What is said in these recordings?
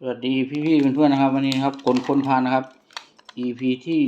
สวัสดีพี่ๆเพื่อนๆนะครับ วันนี้ครับคนคนพานนะครับ EP ที่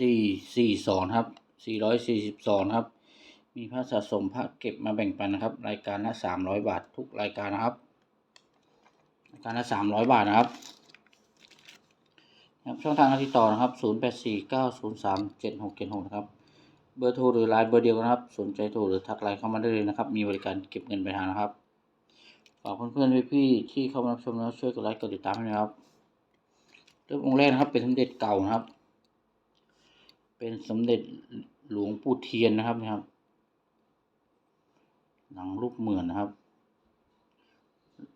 สี่สี่สองครับสี่ร้อยสี่สิบสองครับ มีพระสะสมพระเก็บมาแบ่งปันนะครับ รายการละสามร้อยบาททุกรายการนะครับรายการละสามร้อยบาทนะครับครับช่องทางการติดต่อนะครับศูนย์แปดสี่เก้าศูนย์สามเจ็ดหกเจ็ดหกนะครับ เบอร์โทรหรือไลน์เบอร์เดียวกันนะครับ สนใจโทรหรือทักไลน์เข้ามาได้เลยนะครับ มีบริการเก็บเงินปลายทางนะครับ ฝากเพื่อนๆพี่ๆที่เข้ามารับชมแล้วช่วยกดไลค์กดติดตามให้นะครับเริ่มองค์แรกนะครับ เป็นสมเด็จเก่านะครับ เป็นสมเด็จหลวงปู่เทียนนะครับนะครับ หนังรูปเหมือนนะครับ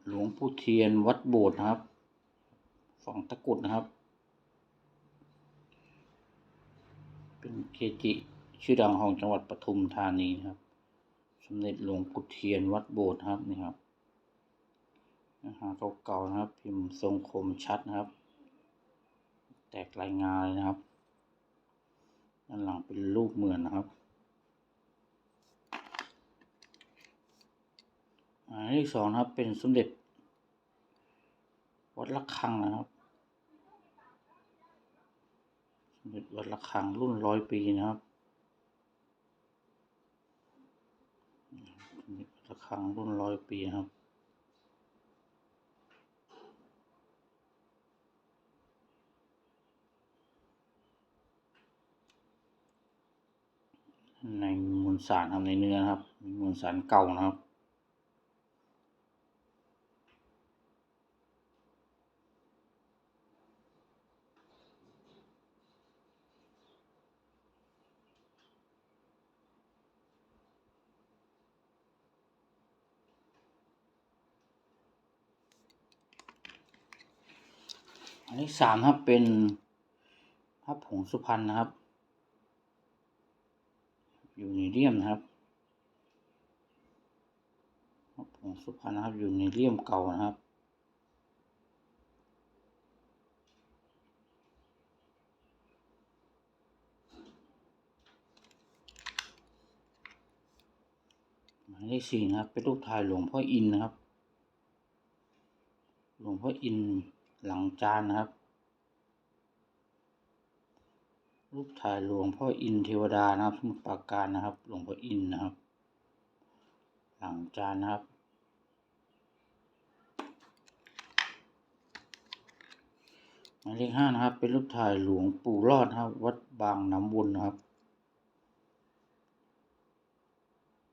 หลวงปู่เทียนวัดโบสถ์นะครับฝั่งตะกุดนะครับ เป็นเกจิชื่อดังของจังหวัดปทุมธานีนะครับ สมเด็จหลวงปู่เทียนวัดโบสถ์ครับนี่ครับ นะฮะเก่าๆนะครับ พิมพ์ทรงคมชัดนะครับ แตกลายงาเลยนะครับ ด้านหลังเป็นรูปเหมือนนะครับอันที่สองนะครับเป็นสมเด็จ วัดระฆังนะครับ สมเด็จวัดระฆังรุ่นร้อยปีนะครับสมเด็จวัดระฆังรุ่นร้อยปีนะครับ ในมวลสารทำในเนื้อนะครับมีมวลสารเก่านะครับ อันที่สามครับเป็นพระผงสุพรรณนะครับ ยู่ในเลี่ยมนะครับผงสุพรรณนะครับอยู่ในเลี่ยมเก่านะครับหมายเลขสี่นะครับ เป็นรูปถ่ายหลวงพ่ออินนะครับ หลวงพ่ออินหลังจานนะครับ รูปถ่ายหลวงพ่ออินเทวดานะครับ สมุทรปราการนะครับ หลวงพ่ออินนะครับ หลังจานนะครับ หมายเลขห้านะครับ เป็นรูปถ่ายหลวงปู่รอดนะครับ วัดบางน้ำวนนะครับ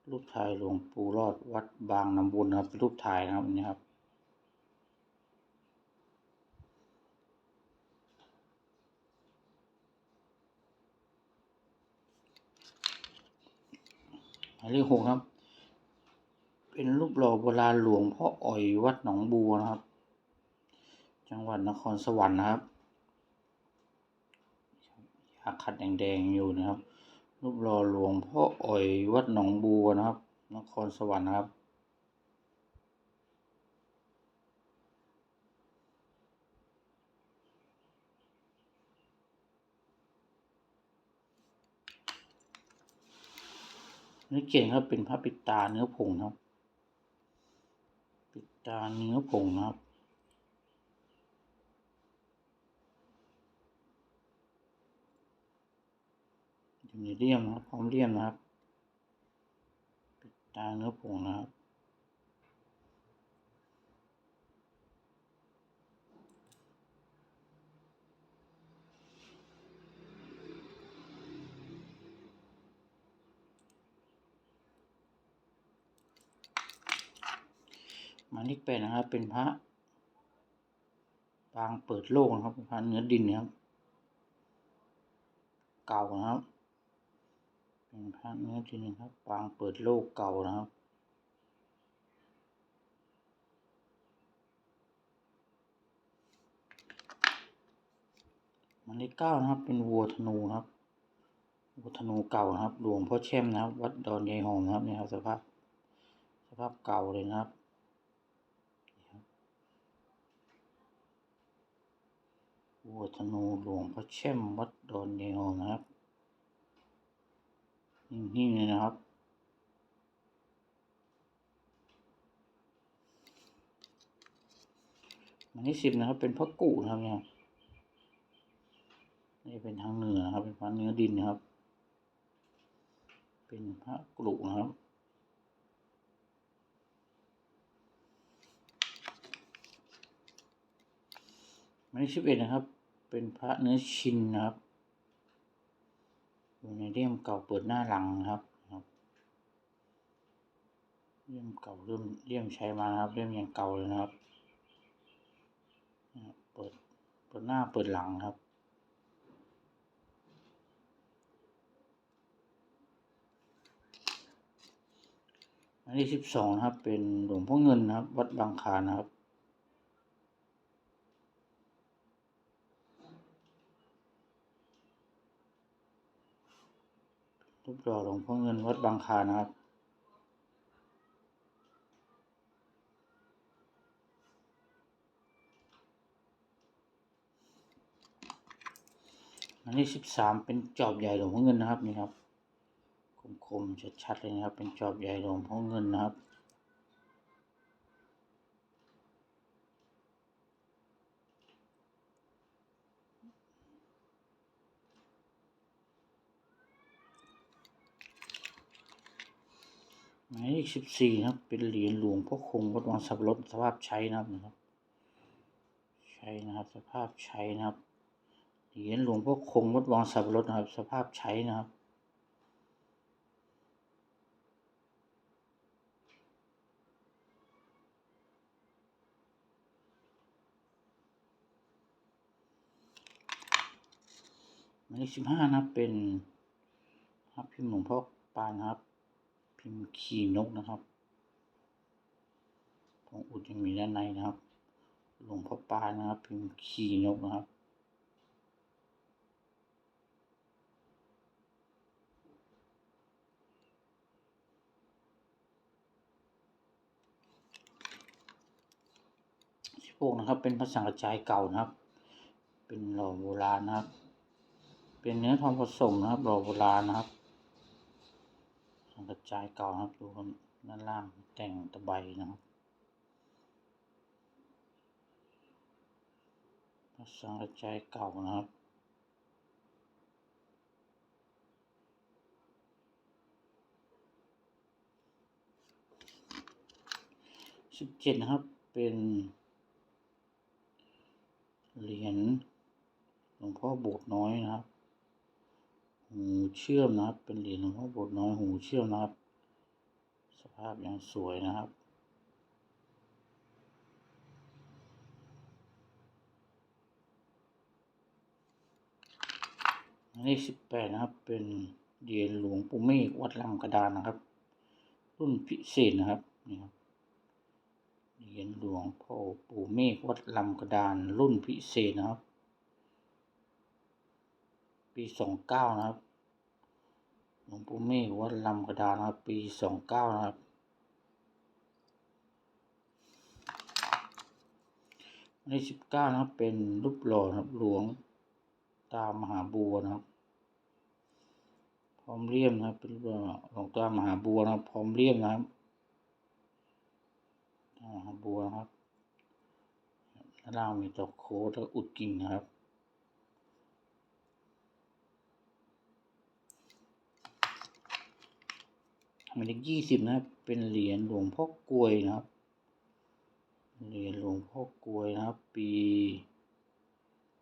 รูปถ่ายหลวงปู่รอดวัดบางน้ำวนนะครับ เป็นรูปถ่ายนะครับนนี้ครับายเลขหกครับ เป็นรูปหล่อโบราณหลวงพ่ออ่อยวัดหนองบัวนะครับ จังหวัดนครสวรรค์นะครับยาขัดแดงๆอยู่นะครับ รูปหล่อหลวงพ่ออ่อยวัดหนองบัวนะครับ นครสวรรค์นะครับ เนื้อเก่งครับเป็นพระปิดตาเนื้อผงครับ ปิดตาเนื้อผงนะครับอยู่ในเลี่ยมนะครับพร้อมเลี่ยมนะครับ ปิดตาเนื้อผงนะครับ มายเลขแปดนะครับ เป็นพระปางเปิดโลกนะครับเป็นพระเนื้อดินนะครับ เก่านะครับ เป็นพระเนื้อดินนะครับปางเปิดโลกเก่านะครับมายเลขเก้านะครับ เป็นวัวธนูนะครับวัวธนูเก่านะครับหลวงพ่อแช่มนะครับ วัดดอนยายหงนะครับเนี่ยครับสภาพสภาพเก่าเลยนะครับ วัวธนูหลวงพ่อแช่มวัดดอนยายหงนะครับนิ่งๆเลยนะครับหหมายเลขสิบนะครับ เป็นพระกุนะครับเนี่ยนี่เป็นทางเหนือนะครับ เป็นพระเนื้อดินนะครับ เป็นพระกรุนะครับหมายเลขสิบเอ็ดนะครับ เป็นพระเนื้อชินนะครับอยู่ในเลี่ยมเก่าเปิดหน้าหลังครับครับเลี่ยมเก่าเริ่มเลี่ยมใช้มาครับเลี่ยมยังเก่าเลยนะครับ เปิดเปิดหน้าเปิดหลังครับหมายเลขสิบสองนะครับ เป็นหลวงพ่อเงินนะครับ วัดบางคานะครับ รูปหล่อหลวงพ่อเงินวัดบางคานะครับ อันนี้สิบสามเป็นจอบใหญ่หลวงพ่อเงินนะครับนี่ครับ คมๆชัดๆเลยนะครับ เป็นจอบใหญ่หลวงพ่อเงินนะครับ หมายเลขสิบสี่นะครับ เป็นเหรียญหลวงพ่อคงวัดวังสับรดสภาพใช้นะครับ ใช้นะครับ สภาพใช้นะครับ เหรียญหลวงพ่อคงวัดวังสับรดนะครับ สภาพใช้นะครับหมายเลขสิบห้านะครับเป็นครับพิมพ์หลวงพ่อปานครับ พิมพ์ขี่นกนะครับตรงอุดยังมีด้านในนะครับ หลวงพ่อปานนะครับ พิมพ์ขี่นกนะครับ สิบหกนะครับ เป็นพระสังกระจายเก่านะครับ เป็นหล่อโบราณนะครับ เป็นเนื้อทองผสมนะครับหล่อโบราณนะครับ สังกระจายเก่าครับดูครับด้านล่างแต่งตะไบนะครับพสังกระจายเก่านะครับสิบเจ็ดนะครับเป็นเหรียญหลวงพ่อโบสถ์น้อยนะครับ หูเชื่อมนะครับ เป็นเหรียญหลวงพ่อโบสถ์น้อยหูเชื่อมนะครับ สภาพยังสวยนะครับอันนี้สิบแปดนะครับ เป็นเหรียญหลวงปู่เมฆวัดลำกระดานนะครับ รุ่นพิเศษนะครับนี่ครับเหรียญหลวงพ่อปู่เมฆวัดลำกระดานรุ่นพิเศษนะครับ ปีสองเก้านะครับหลวงปู่เมฆวัดลำกระดานนะครับ ปีสองเก้านะครับอันที่สิบเก้านะครับ เป็นรูปหล่อนะครับหลวงตามหาบัวนะครับ พร้อมเลี่ยมนะครับ เป็นรูปหล่อหลวงตามหาบัวนะครับ พร้อมเลี่ยมนะครับตามหาบัวนะครับด้านล่างมีตอกโค้ดแล้วอุดกิ่งนะครับ มายเลขยี่สิบนะครับ เป็นเหรียญหลวงพ่อกลวยนะครับ เหรียญหลวงพ่อกลวยนะครับ ปี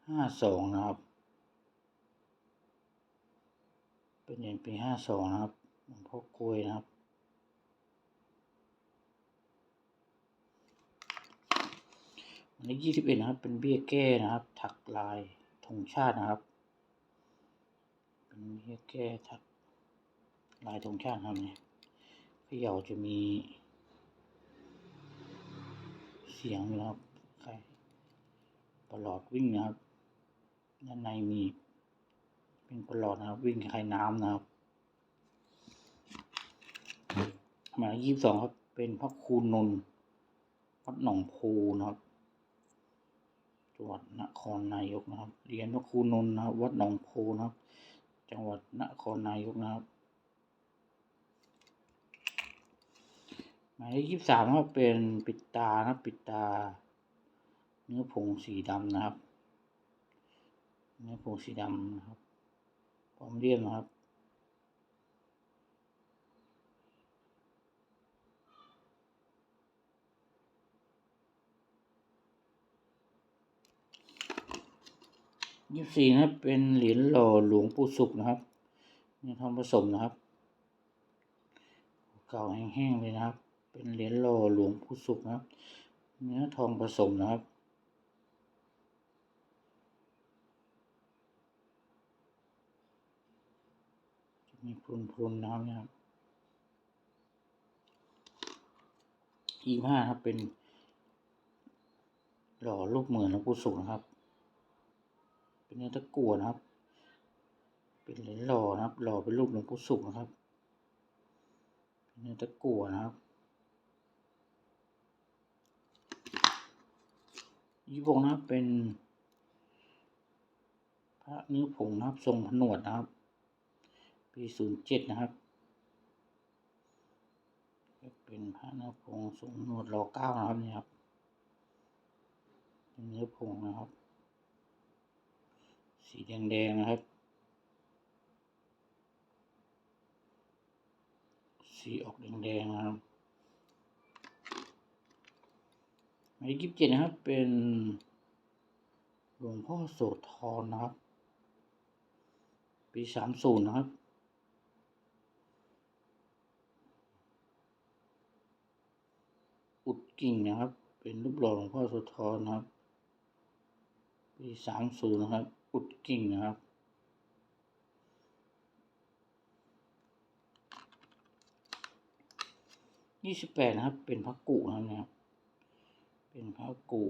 ห้าสองนะครับ เป็นเหรียญปีห้าสองนะครับ หลวงพ่อกลวยนะครับหมายเลขยี่สิบเอ็ดนะครับ เป็นเบี้ยแก้นะครับ ถักลายธงชาตินะครับ เป็นเบี้ยแก้ถักลายธงชาติครับเนี่ย เขย่าจะมีเสียงนะครับใครปลอดวิ่งนะครับ ด้านในมี เป็นปลอดนะครับ วิ่งคล้ายน้ำนะครับหมายเลขยี่สิบสองครับ เป็นพระครูนนท์วัดหนองโพนะครับจังหวัดนครนายกนะครับ เรียญพระครูนนท์นะครับ วัดหนองโพนะครับ จังหวัดนครนายกนะครับ หมายเลขยี่สิบสามครับเป็นปิดตานะปิดตา เนื้อผงสีดำนะครับ เนื้อผงสีดำนะครับพร้อมเรียมนะครับยี่สิบสี่นะครับเป็นเหรียญหล่อหลวงปู่ศุกนะครับนี่ทองผสมนะครับ เก่าแห้งๆเลยนะครับ เป็นเหรียญหล่อหลวงปู่ศุกนะครับ เนื้อทองผสมนะครับจะมีพรุนๆนะครับเนะครับยี่ห้าครับเป็น หล่อรูปเหมือนหลวงปู่ศุกนะครับ เป็นเนื้อตะกั่วนะครับ เป็นเหรียญหล่อนะครับ หล่อเป็นรูปหลวงปู่ศุกนะครับ เป็นเนื้อตะกั่วนะครับ ยี่วงนะครับเป็น พระเนื้อผงนะครับ ทรงผนวดนะครับ ปีศูนย์เจ็ดนะครับ เป็นพระเนื้อผงทรงผนวดรอเก้านะครับนี่ครับเป็นเนื้อผงนะครับ สีแดงๆนะครับ สีออกแดงๆนะครับ หมายเลขยี่สิบเจ็ดนะครับ เป็นหลวงพ่อโสธรนะครับ ปีสามศูนย์นะครับอุดกิ่งนะครับ เป็นรูปหล่อหลวงพ่อโสธรนะครับ ปีสามศูนย์นะครับ อุดกิ่งนะครับยี่สิบแปดนะครับ เป็นพระกุนะครับ เป็นพระกุ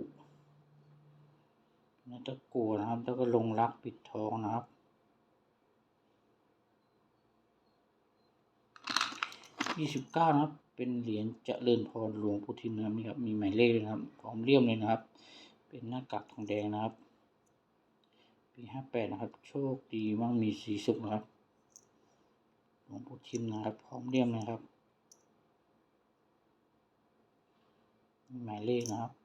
นัตะกัวนะครับ แล้วก็ลงรักปิดทองนะครับ ยี่สิบเก้านะครับ เป็นเหรียญเจริญพรหลวงพุทินนะครับนี่ครับ มีหมายเลขเลยนะครับพร้อมเลี่ยมเลยนะครับ เป็นหน้ากากทองแดงนะครับ ปีห้าแปดนะครับ โชคดีมั่งมีสีสุขนะครับ หลวงปู่ทิมนะครับ พร้อมเลี่ยมนะครับมีหมายเลขนะครับ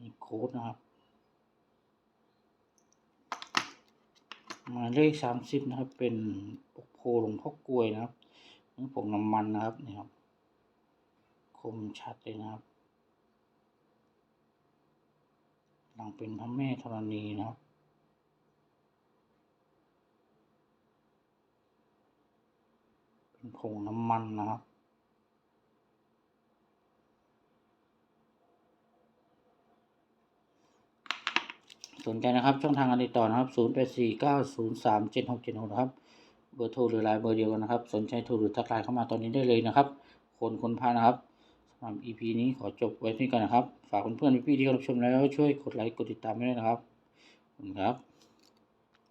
มีโค้ดนะครับ หมายเลขสามสิบนะครับ เป็นปกโพหลวงพ่อกลวยนะครับนี่ผงน้ำมันนะครับนี่ครับ คมชัดเลยนะครับ หลังเป็นพระแม่ธรณีนะครับเป็นผงน้ำมันนะครับ สนใจนะครับ ช่องทางการติดต่อนะครับ 0 8 4 9 0 3 7 6 7 6 นะครับ เบอร์โทรหรือไลน์เบอร์เดียวกันนะครับ สนใจโทรหรือทักไลน์เข้ามาตอนนี้ได้เลยนะครับ คนคนพานะครับสำหรับ EP นี้ขอจบไว้ที่ก่อนนะครับ ฝากเพื่อนๆพี่ๆที่เข้ารับชมแล้วช่วยกดไลค์กดติดตามด้วยนะครับขอบคุณครับ